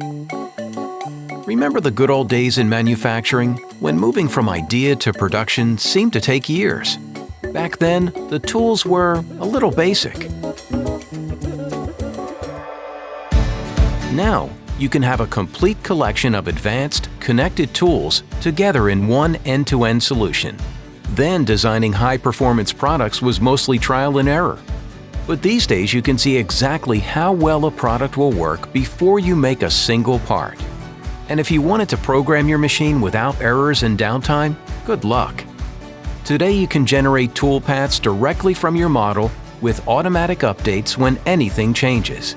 Remember the good old days in manufacturing when moving from idea to production seemed to take years? Back then, the tools were a little basic. Now, you can have a complete collection of advanced, connected tools together in one end-to-end solution. Then designing high-performance products was mostly trial and error. But these days you can see exactly how well a product will work before you make a single part. And if you wanted to program your machine without errors and downtime, good luck. Today you can generate toolpaths directly from your model with automatic updates when anything changes.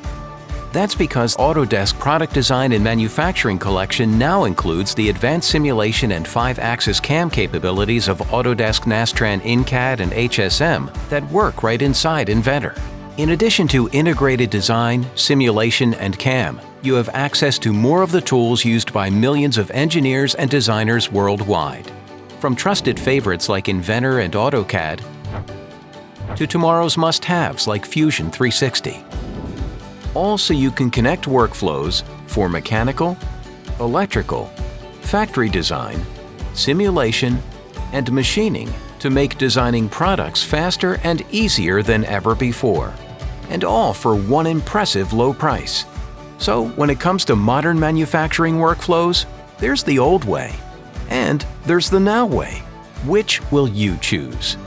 That's because Autodesk Product Design and Manufacturing Collection now includes the advanced simulation and 5-axis CAM capabilities of Autodesk Nastran InCAD and HSM that work right inside Inventor. In addition to integrated design, simulation, and CAM, you have access to more of the tools used by millions of engineers and designers worldwide. From trusted favorites like Inventor and AutoCAD to tomorrow's must-haves like Fusion 360. All so you can connect workflows for mechanical, electrical, factory design, simulation, and machining to make designing products faster and easier than ever before. And all for one impressive low price. So when it comes to modern manufacturing workflows, there's the old way. And there's the now way. Which will you choose?